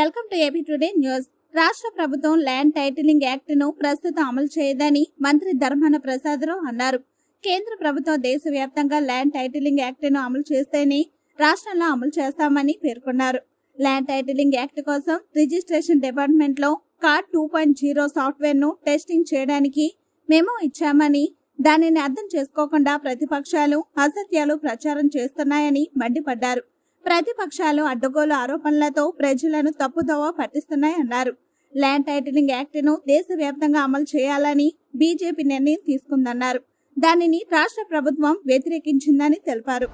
Welcome to AP today news. రాష్ట్ర ప్రభుత్వం land titling యాక్ట్ను ప్రస్తుతం అమలు చేయదని మంత్రి ధర్మాన ప్రసాదరావు అన్నారు. కేంద్ర ప్రభుత్వం దేశవ్యాప్తంగా ల్యాండ్ టైటిలింగ్ యాక్ట్ను అమలు చేస్తేనే రాష్ట్రంలో అమలు చేస్తామని పేర్కొన్నారు. ల్యాండ్ టైటిలింగ్ యాక్ట్ కోసం రిజిస్ట్రేషన్ డిపార్ట్మెంట్లో కార్డ్ టూ పాయింట్ జీరో సాఫ్ట్వేర్ను టెస్టింగ్ చేయడానికి మేము ఇచ్చామని దానిని అర్థం చేసుకోకుండా ప్రతిపక్షాలు అసత్యాలు ప్రచారం చేస్తున్నాయని మండిపడ్డారు. ప్రతిపక్షాలు అడ్డగోలు ఆరోపణలతో ప్రజలను తప్పుదోవ పట్టిస్తున్నాయన్నారు ల్యాండ్ టైటిలింగ్ యాక్ట్ను దేశవ్యాప్తంగా అమలు చేయాలని బీజేపీ నిర్ణయం తీసుకుందన్నారు. దానిని రాష్ట్ర ప్రభుత్వం వ్యతిరేకించిందని తెలిపారు.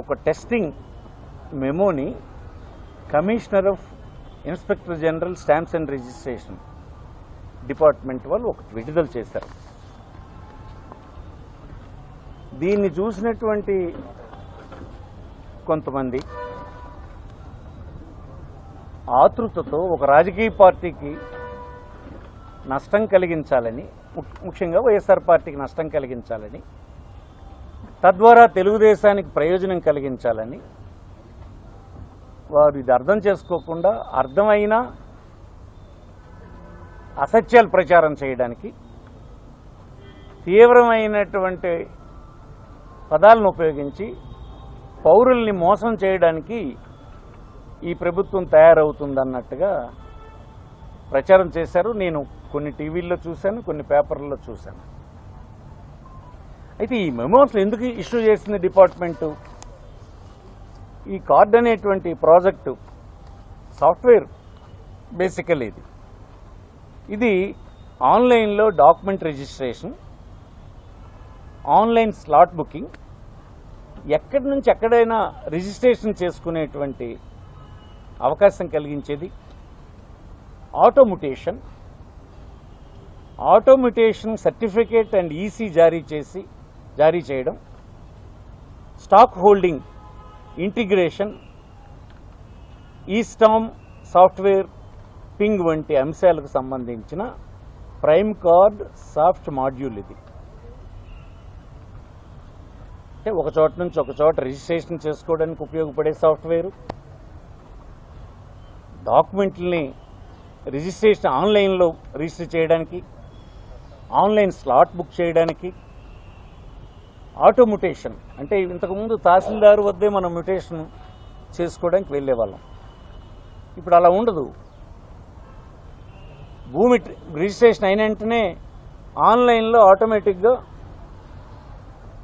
ఒక testing Memoni commissioner of inspector general stamps and registration department వాళ్ళు ఒకటి విడుదల చేశారు. దీన్ని చూసినటువంటి కొంతమంది ఆతృతతో ఒక రాజకీయ పార్టీకి నష్టం కలిగించాలని ముఖ్యంగా వైఎస్ఆర్ పార్టీకి నష్టం కలిగించాలని తద్వారా తెలుగుదేశానికి ప్రయోజనం కలిగించాలని వారు ఇది అర్థం చేసుకోకుండా అర్థమైన అసత్యాలు ప్రచారం చేయడానికి తీవ్రమైనటువంటి పదాలను ఉపయోగించి పౌరుల్ని మోసం చేయడానికి ఈ ప్రభుత్వం తయారవుతుందన్నట్టుగా ప్రచారం చేశారు. నేను కొన్ని టీవీల్లో చూశాను కొన్ని పేపర్లలో చూశాను. అయితే ఈ మెమోస్ ఎందుకు ఇష్యూ చేసింది డిపార్ట్మెంటు? ఈ కార్డ్ అనేటువంటి ప్రాజెక్టు సాఫ్ట్వేర్ బేసికల్ ఇది. ఇది ఆన్లైన్లో document registration online slot booking ఎక్కడి నుంచి ఎక్కడైనా రిజిస్ట్రేషన్ చేసుకునేటువంటి అవకాశం కలిగించేది auto mutation. Auto mutation certificate and EC జారీ చేసి జారీ చేయడం. Stock holding integration. E stamp software ping వంటి అంశాలకు సంబంధించిన ప్రైమ్ కార్డ్ సాఫ్ట్ మాడ్యూల్ ఇది. అంటే ఒక చోట నుంచి ఒక చోట రిజిస్ట్రేషన్ చేసుకోవడానికి ఉపయోగపడే సాఫ్ట్వేరు. డాక్యుమెంట్లని రిజిస్ట్రేషన్ ఆన్లైన్లో రిజిస్టర్ చేయడానికి ఆన్లైన్ స్లాట్ బుక్ చేయడానికి ఆటోముటేషన్ అంటే ఇంతకుముందు తహసీల్దార్ వద్దే మనం మ్యుటేషన్ చేసుకోవడానికి వెళ్ళేవాళ్ళం. ఇప్పుడు అలా ఉండదు. భూమి రిజిస్ట్రేషన్ అయిన వెంటనే ఆన్లైన్లో ఆటోమేటిక్గా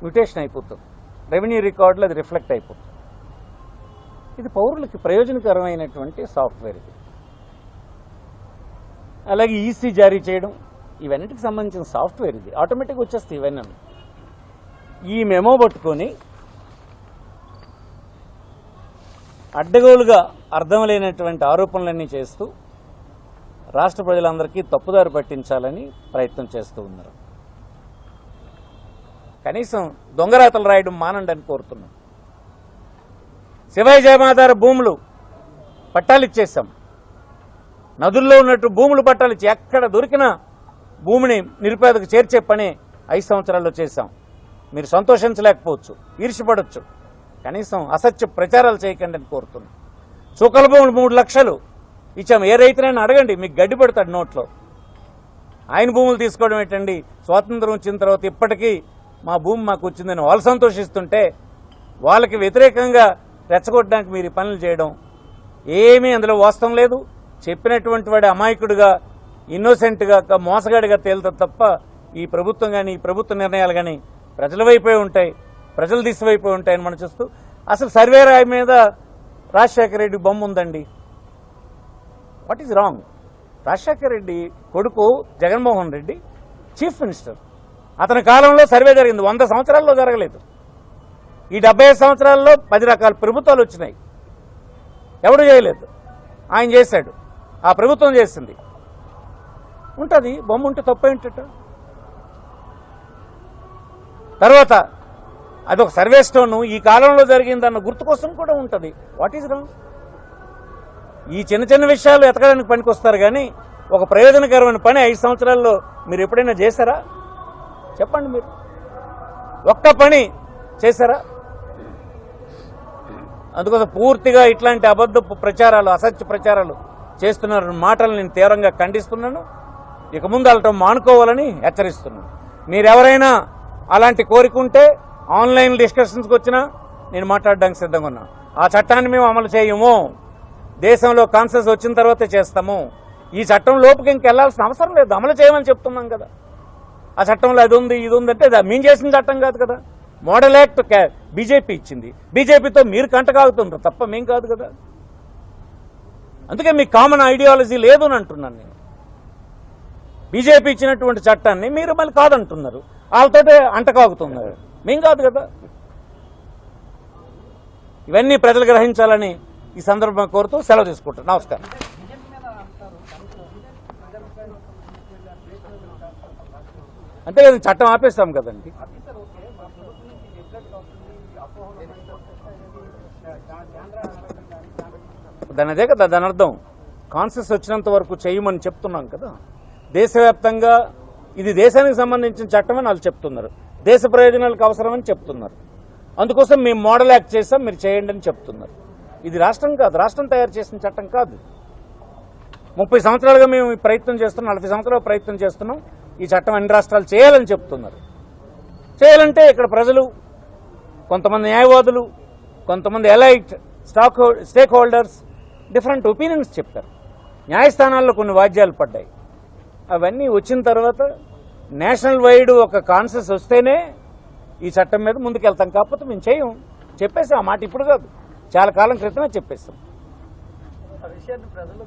మ్యుటేషన్ అయిపోతుంది. రెవెన్యూ రికార్డులు అది రిఫ్లెక్ట్ అయిపోతుంది. ఇది పౌరులకి ప్రయోజనకరమైనటువంటి సాఫ్ట్వేర్ ఇది. అలాగే ఈసీ జారీ చేయడం ఇవన్నిటికి సంబంధించిన సాఫ్ట్వేర్ ఇది. ఆటోమేటిక్గా వచ్చేస్తాయి ఇవన్నీ. ఈ మెమో పట్టుకొని అడ్డగోలుగా అర్థం లేనటువంటి ఆరోపణలన్నీ చేస్తూ రాష్ట్ర ప్రజలందరికీ తప్పుదారి పట్టించాలని ప్రయత్నం చేస్తూ ఉన్నారు. కనీసం దొంగరాతలు రాయడం మానండి అని కోరుతున్నాం. శివాయి జయమాధార భూములు పట్టాలు ఇచ్చేసాం నదుల్లో ఉన్నట్టు భూములు పట్టాలిచ్చి ఎక్కడ దొరికిన భూమిని నిరుపేదకు చేర్చే పని ఐదు సంవత్సరాల్లో చేశాం. మీరు సంతోషించలేకపోవచ్చు ఈర్ష్యపడవచ్చు కనీసం అసత్య ప్రచారాలు చేయకండి అని కోరుతున్నాం. చుక్కల భూములు మూడు లక్షలు ఇచ్చాము ఏ రైతునైనా అడగండి మీకు గడ్డి పెడతాడు నోట్లో. ఆయన భూములు తీసుకోవడం ఏంటండి? స్వాతంత్రం వచ్చిన తర్వాత ఇప్పటికీ మా భూమి మాకు వచ్చిందని వాళ్ళు సంతోషిస్తుంటే వాళ్ళకి వ్యతిరేకంగా రెచ్చగొట్టడానికి మీరు పనులు చేయడం ఏమీ అందులో వాస్తవం లేదు. చెప్పినటువంటి వాడి అమాయకుడిగా ఇన్నోసెంట్గా మోసగాడిగా తేలుతా తప్ప ఈ ప్రభుత్వం కానీ ఈ ప్రభుత్వ నిర్ణయాలు కానీ ప్రజల వైపే ఉంటాయి ప్రజల దిశవైపోయి ఉంటాయని మనం చూస్తూ అసలు సర్వే రాయి మీద రాజశేఖర రెడ్డి బొమ్మ ఉందండి. What is wrong Rajasekhara Reddy కొడుకు జగన్మోహన్ రెడ్డి చీఫ్ మినిస్టర్ అతని కాలంలో సర్వే జరిగింది. వంద సంవత్సరాల్లో జరగలేదు. ఈ డెబ్బై సంవత్సరాల్లో పది రకాల ప్రభుత్వాలు వచ్చినాయి. ఎవడు చేయలేదు. ఆయన చేశాడు. ఆ ప్రభుత్వం చేసింది. ఉంటుంది. బొమ్మ ఉంటే తప్పేంటట తర్వాత అదొక సర్వే స్టోన్. ఈ కాలంలో జరిగిందన్న గుర్తు కోసం కూడా ఉంటుంది. వాట్ ఈజ్ రాంగ్ ఈ చిన్న చిన్న విషయాలు ఎతకడానికి పనికొస్తారు కానీ ఒక ప్రయోజనకరమైన పని ఐదు సంవత్సరాల్లో మీరు ఎప్పుడైనా చేశారా? చెప్పండి మీరు. ఒక్క పని చేశారా? అందుకోసం పూర్తిగా ఇట్లాంటి అబద్ధ ప్రచారాలు అసత్య ప్రచారాలు చేస్తున్న మాటలు నేను తీవ్రంగా ఖండిస్తున్నాను. ఇక ముందు వెళ్ళటం మానుకోవాలని హెచ్చరిస్తున్నాను. మీరెవరైనా అలాంటి కోరికుంటే ఆన్లైన్ డిస్కషన్స్కి వచ్చినా నేను మాట్లాడడానికి సిద్ధంగా ఉన్నా. ఆ చట్టాన్ని మేము అమలు చేయము. దేశంలో కాన్సెస్ వచ్చిన తర్వాతే చేస్తాము. ఈ చట్టం లోపుకి ఇంకెళ్ళాల్సిన అవసరం లేదు. అమలు చేయమని చెప్తున్నాం కదా. ఆ చట్టంలో అది ఉంది ఇది ఉంది అంటే మేము చేసిన చట్టం కాదు కదా. మోడల్ యాక్ట్ బీజేపీ ఇచ్చింది. బీజేపీతో మీరు కంటకాగుతుంటారు తప్ప మేం కాదు కదా. అందుకే మీ కామన్ ఐడియాలజీ లేదు అని అంటున్నాను నేను. బీజేపీ ఇచ్చినటువంటి చట్టాన్ని మీరు మళ్ళీ కాదంటున్నారు. వాళ్ళతోటే అంటకాగుతున్నారు మేం కాదు కదా. ఇవన్నీ ప్రజలు గ్రహించాలని ఈ సందర్భంగా కోరుతూ సెలవు తీసుకుంటాను నమస్కారం. అంతే కదా చట్టం ఆపేస్తాం కదండి. దాని అదే కదా దాని అర్థం. కాన్సెస్ వచ్చినంత వరకు చేయమని చెప్తున్నాం కదా. దేశవ్యాప్తంగా ఇది దేశానికి సంబంధించిన చట్టం అని వాళ్ళు చెప్తున్నారు. దేశ ప్రయోజనాలకు అవసరమని చెప్తున్నారు. అందుకోసం మేము మోడల్ యాక్ట్ చేస్తాం మీరు చేయండి అని చెప్తున్నారు. ఇది రాష్ట్రం కాదు రాష్ట్రం తయారు చేసిన చట్టం కాదు. ముప్పై సంవత్సరాలుగా మేము ప్రయత్నం చేస్తున్నాం నలభై సంవత్సరాలు ప్రయత్నం చేస్తున్నాం. ఈ చట్టం అన్ని రాష్ట్రాలు చేయాలని చెప్తున్నారు. చేయాలంటే ఇక్కడ ప్రజలు కొంతమంది న్యాయవాదులు కొంతమంది elite stock stake holders different opinions చెప్పారు న్యాయస్థానాల్లో కొన్ని వాద్యాలు పడ్డాయి. అవన్నీ వచ్చిన తర్వాత నేషనల్ వైడ్ ఒక కాన్సెస్ వస్తేనే ఈ చట్టం మీద ముందుకెళ్తాం. కాకపోతే మేము చేయం. చెప్పేసి ఆ మాట ఇప్పుడు కాదు. చాలా కాలం క్రితమే ప్రజలు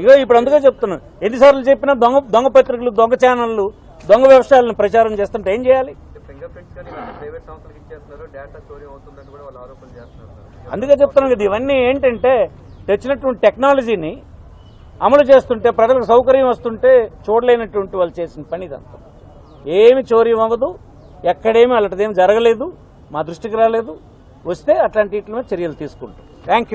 ఇగో ఇప్పుడు అందుకే చెప్తున్నాను ఎన్నిసార్లు చెప్పినా దొంగ దొంగ పత్రికలు దొంగ ఛానళ్ళు దొంగ వ్యవసాయాలను ప్రచారం చేస్తుంటే ఏం చేయాలి? అందుకే చెప్తున్నాను కదా ఇవన్నీ ఏంటంటే తెచ్చినటువంటి టెక్నాలజీని అమలు చేస్తుంటే ప్రజలకు సౌకర్యం వస్తుంటే చూడలేనటువంటి వాళ్ళు చేసిన పని ఇదంతా ఏమి చోరీ అవ్వదు ఎక్కడేమి అలాంటిదేమి జరగలేదు మా దృష్టికి రాలేదు. వస్తే అట్లాంటి వీటి మీద చర్యలు తీసుకుంటాం. థ్యాంక్